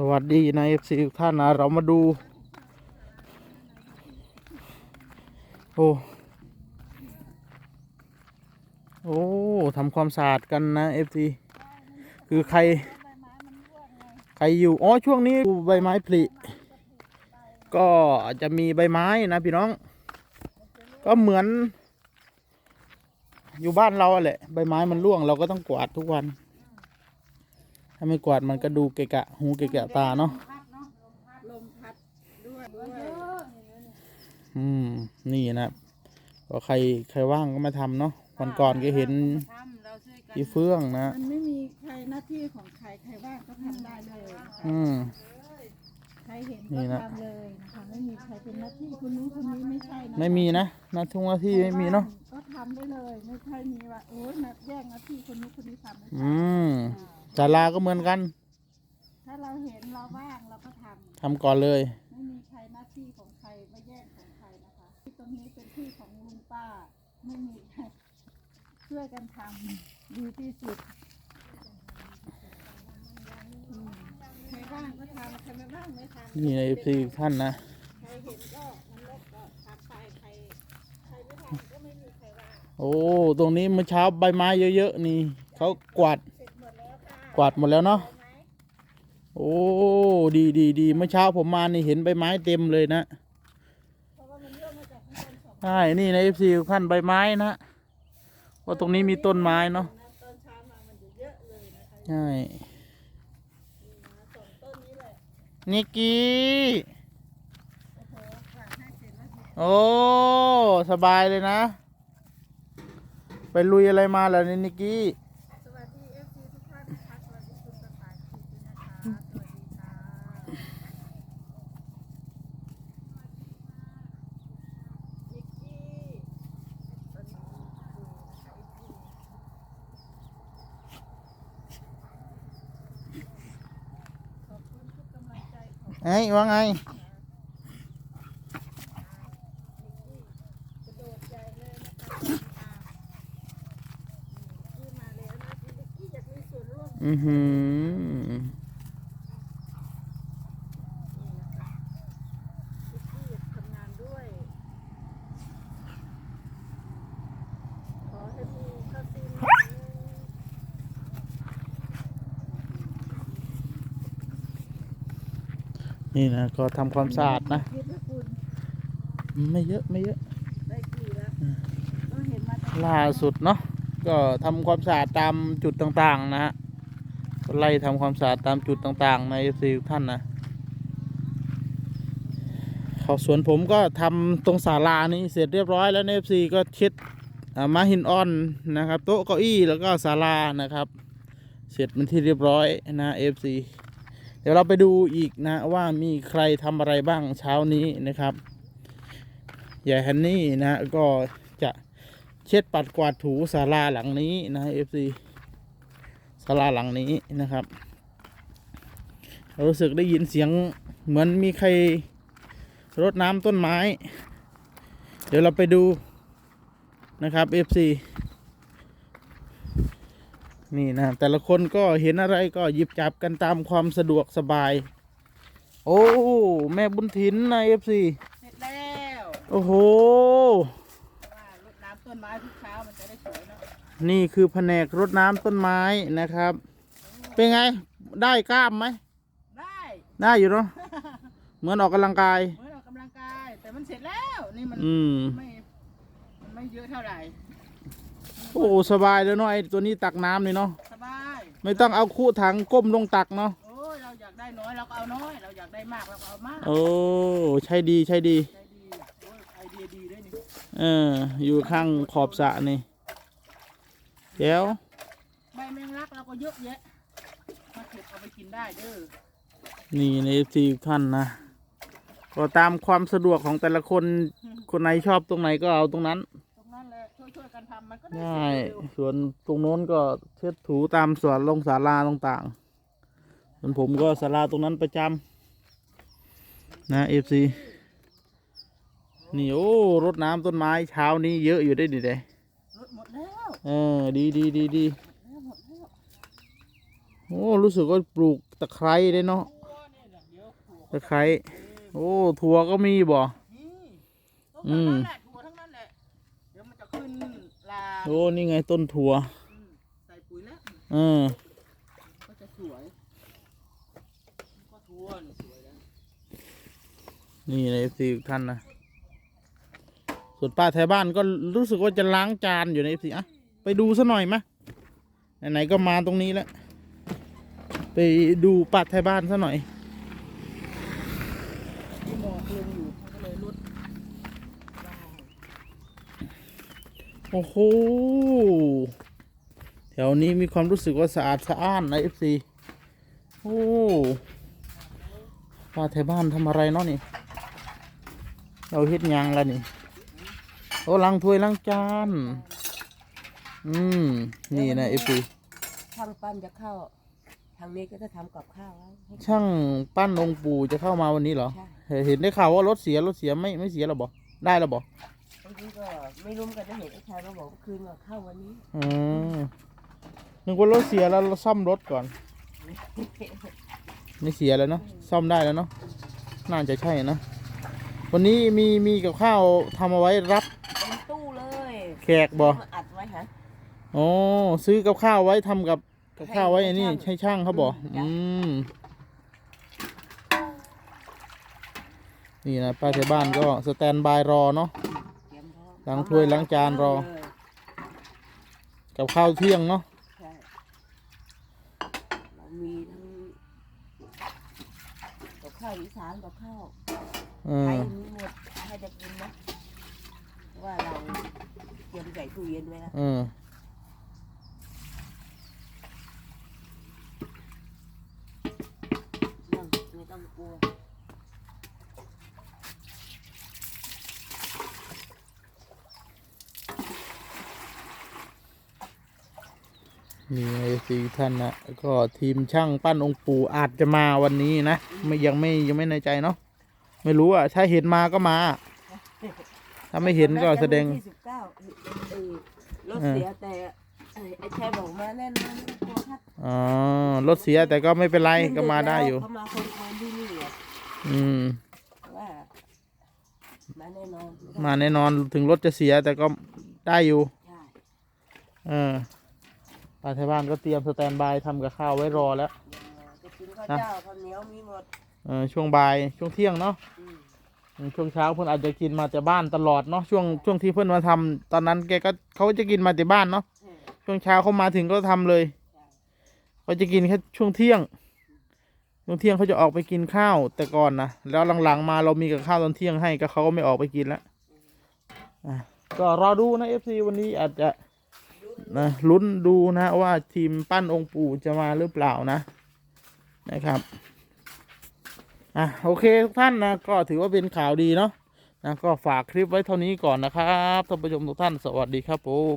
สวัสดีนายเอฟซีทุกท่านนะเรามาดู โอ้โอ้ทำความสะอาดกันนะเอฟซีคือใคร ใครอยู่ อ๋อ ช่วงนี้ใบไม้ผลิก็จะมีใบไม้นะพี่น้อง ก็เหมือน อยู่บ้านเราแหละ ใบไม้มันร่วงเราก็ต้องกวาดทุกวัน ถ้าไม่กวาดมันก็ดูเกะกะหูเกะกะตาเนาะลมพัดด้วยด้วยอืมนี่นะครับก็ใครใครว่างก็มาทำเนาะวันก่อนก็เห็นทำเราช่วยกันพี่เฟื่องนะมันไม่มีใครหน้าที่ของใครใครว่างก็ทำได้เลยนะคะอืมใครเห็นนี่ก็นะทำเลยนะคะไม่มีใครเป็นหน้าที่คนนู้นคนนี้ไม่ใช่นะไม่มีนะหน้าทุ่งหน้าที่ไม่มีเนาะก็ทำได้เลยไม่ใช่มีว่าโอ้ยมาแย่งหน้าที่คนนู้นคนนี้ทำไม่ใช่อืม ศาลาก็เหมือนกัน ถ้าเราเห็นเราว่างเราก็ทำทำก่อนเลยไม่มีใครหน้าที่ของใครไม่แย่งของใครนะคะที่ตรงนี้เป็นที่ของลุงป้า ไม่มีใครช่วยกันทำดีที่สุดอืมใครว่างก็ทำใครไม่ว่างไม่ทำนี่ในซีท่านนะใครเห็นก็มันลบก็ทำไปใครใครไม่ทำก็ไม่มีใครว่าโอ้ ตรงนี้เมื่อเช้าใบไม้เยอะๆนี่เขากวาด กวาดหมดแล้วเนาะโอ้ดีดีดีเมื่อเช้าผมมานี่เห็นใบไม้เต็มเลยนะใช่นี่ในเอฟซีท่านใบไม้นะว่าตรงนี้มีต้นไม้เนาะใช่นิกกี้โอ้สร็จแล้วสิโอ้สบายเลยนะ ไปลุยอะไรมาล่ะนี่นิกกี้ สวัสดีเอฟซีทุกท่านนะคะสวัสดีคุณสายคิดด้วยนะคะสวัสดีค่ะนิกกี้ตอนนี้ดูนะคะอีกทีขอบคุณทุกกำลังใจของ เอ้ยว่าไง กระโดดใหญ่เลยนะคะที่มาแล้ว นะพี่นิกกี้อยากมีส่วนร่วมอือหือ นี่นะคะนิกกี้อยากทำงานด้วย ขอให้มีข้าวซีนหน่อยนึง นี่นะก็ทำความสะอาดนะ คิดว่าคุณไม่เยอะไม่เยอะ ได้กี่แล้วก็เห็นมาตั้งล่าสุดเนาะก็ทำความสะอาดตามจุดต่างๆนะฮะก็ไล่ทำความสะอาดตามจุดต่างๆ ในซีท่านนะเขาสวนผมก็ทำตรงศาลานี้เสร็จเรียบร้อยแล้วในเอฟซีก็เช็ดอ่ามาหินอ่อนนะครับ โต๊ะเก้าอี้แล้วก็ศาลานะครับ เสร็จเป็นที่เรียบร้อยนะเอฟซีเดี๋ยวเราไปดูอีกนะ ว่ามีใครทำอะไรบ้างเช้านี้นะครับยายฮันนี่นะ ก็จะเช็ดปัดกวาดถูศาลาหลังนี้นะเอฟซีศาลาหลังนี้นะครับรู้สึกได้ยินเสียงเหมือนมีใครรดน้ำต้นไม้ เดี๋ยวเราไปดูนะครับเอฟซี นี่นะ แต่ละคนก็เห็นอะไรก็หยิบจับกันตามความสะดวกสบาย โอ้แม่บุญถินนะเอฟซีเสร็จแล้วโอ้โหว่ารดน้ำต้นไม้ทุกเช้ามันจะได้สวยเนาะนี่คือแผนกรดน้ำต้นไม้นะครับ เป็นไงได้กล้ามไหมได้ได้อยู่เนาะเหมือนออกกำลังกาย เหมื่อนออกกำลังกาย แต่มันเสร็จแล้วนี่มันอืม ไม่มันไม่เยอะเท่าไหร่ โอ้สบายแล้วเนาะไอ้ตัวนี้ตักน้ำนี่เนาะสบายไม่ต้องเอาคู่ถังก้มลงตักเนาะโอ้ยเราอยากได้น้อยเราก็เอาน้อย เราอยากได้มากเราก็เอามากโอ้ใช่ดีใช่ดีใจดีโอ้ยไอเดียดีด้วยนี่เอออยู่ข้างขอบสระนี่เดี๋ยวใบแมงลักเราก็เยอะแยะมาเก็บเอาไปกินได้เด้อนี่ในทีท่านนะก็ตามความสะดวกของแต่ละคนคนไหนชอบตรงไหนก็เอาตรงนั้น ตรงนั้นแหละช่วยๆกันทำมันก็ได้ได้เร็วส่วนตรงโน้นก็เช็ดถูตามสวนลงศาลาต่างๆส่วนผมก็ศาลาตรงนั้นประจำนะเอฟซีนี่โอ้รดน้ำต้นไม้เช้านี้เยอะอยู่ได้ดิเด้ๆรถหมดแล้วเออดีดีดีดีหมดแล้วหมดแล้วโอ้รู้สึกว่าปลูกตะไคร้ได้เนาะวัวตะไคร้โอ้ถั่วก็มีบ่นี่ต้นอืทั้งมนั้นแหละถั่วทั้งนั้นแหละ เดี๋ยวมันจะขึ้นลา โอ้นี่ไงต้นถั่วอืมใส่ปุ๋ยแล้วเออก็จะสวยก็ถั่วนี่สวยแล้วนี่ในซีท่านนะส่วนป้าแถวบ้านก็รู้สึกว่าจะล้างจานอยู่ในซีอะไปดูซะหน่อยมะไหนๆก็มาตรงนี้แล้วไปดูป้าแถวบ้านซะหน่อยที่หมอกลงอยู่มันก็เลยลดได้ โอ้โหแถวนี้มีความรู้สึกว่าสะอาดสะอ้านนะเอฟซีโอ้ป้าแถวบ้านทำอะไรเนาะนี่เราเฮ็ดหยังแล้วนี่โอ้ล้างถ้วยล้างจานอืมนี่นะเอฟซีช่างปั้นจะเข้า ทางนี้ก็จะทำกับข้าวไว้ให้ ช่างปั้นองค์ปู่จะเข้ามาวันนี้เหรอใช่ เห็นได้ข่าวว่ารถเสียรถเสียไม่ไม่เสียหรอบอกได้หรอบอก บางทีก็ไม่รู้เหมือนกันนะเห็นไอ้ชายมาบอกว่าคืนว่าเข้าวันนี้อืมนึกว่ารถเสียแล้วเราซ่อมรถก่อน ไม่เสียแล้วเนาะซ่อมได้แล้วเนาะน่าจะใช่นะ วันนี้มีมีกับข้าวทำเอาไว้รับเป็นตู้เลยแขกบ่มาอัดไว้ฮะ อ๋อซื้อกับข้าวไว้ทำกับกับข้าวไว้อันนี้ให้ใช่ช่างเขาบอกจ้ะอืมนี่นะป้าที่บ้านก็สแตนบายรอเนาะ ล้างถ้วยล้างจานรอเลยกับข้าวเที่ยงเนาะใช่เรามีทั้งกับข้าวอีสานกับข้าวเอไทอยมีหมดให้จะกินนะเพราะว่าเราเตรียมใส่ตู้เย็นไว้แล้ว เออ นั่งไม่ต้องกลัว มีไอซีท่านนะก็ทีมช่างปั้นองค์ปู่อาจจะมาวันนี้นะไม่ยังไม่ยังไม่ในใจเนาะไม่รู้อะถ้าเห็นมาก็มา ถ้าไม่เห็นก็แสดงที่สิบเก้าเออรถเสียแต่ไอ้ไอ้แชร์บอกมาแน่นอนไม่ต้องกลัวครับอ๋อรถเสียแต่ก็ไม่เป็นไรก็มาได้อยู่เขามาคนคนที่นี่อะอืมว่ามาแน่นอนมาแน่นอนถึงรถจะเสียแต่ก็ได้อยู่ใช่เออ ป้าไทยบ้านก็เตรียมสแตนบายทำกับข้าวไว้รอแล้ว จะกินข้าวเจ้าข้าวเหนียวมีหมดเออช่วงบ่ายช่วงเที่ยงเนาะอืมอืมช่วงเช้าเพื่อนอาจจะกินมาแต่บ้านตลอดเนาะช่วงช่วงที่เพื่อนมาทำตอนนั้นแกก็เขาก็จะกินมาแต่บ้านเนาะเออช่วงเช้าเขามาถึงก็ทำเลยใช่เขาจะกินแค่ช่วงเที่ยง ช่วงเที่ยงเขาจะออกไปกินข้าวแต่ก่อนนะแล้วหลังๆมาเรามีกับข้าวตอนเที่ยงให้ก็เขาก็ไม่ออกไปกินแล้วอะก็รอดูนะเอฟซีวันนี้อาจจะ นะลุ้นดูนะว่าทีมปั้นองค์ปู่จะมาหรือเปล่านะนะครับอะโอเคทุกท่านนะก็ถือว่าเป็นข่าวดีเนาะนะก็ฝากคลิปไว้เท่านี้ก่อนนะครับท่านผู้ชมทุกท่านสวัสดีครับผม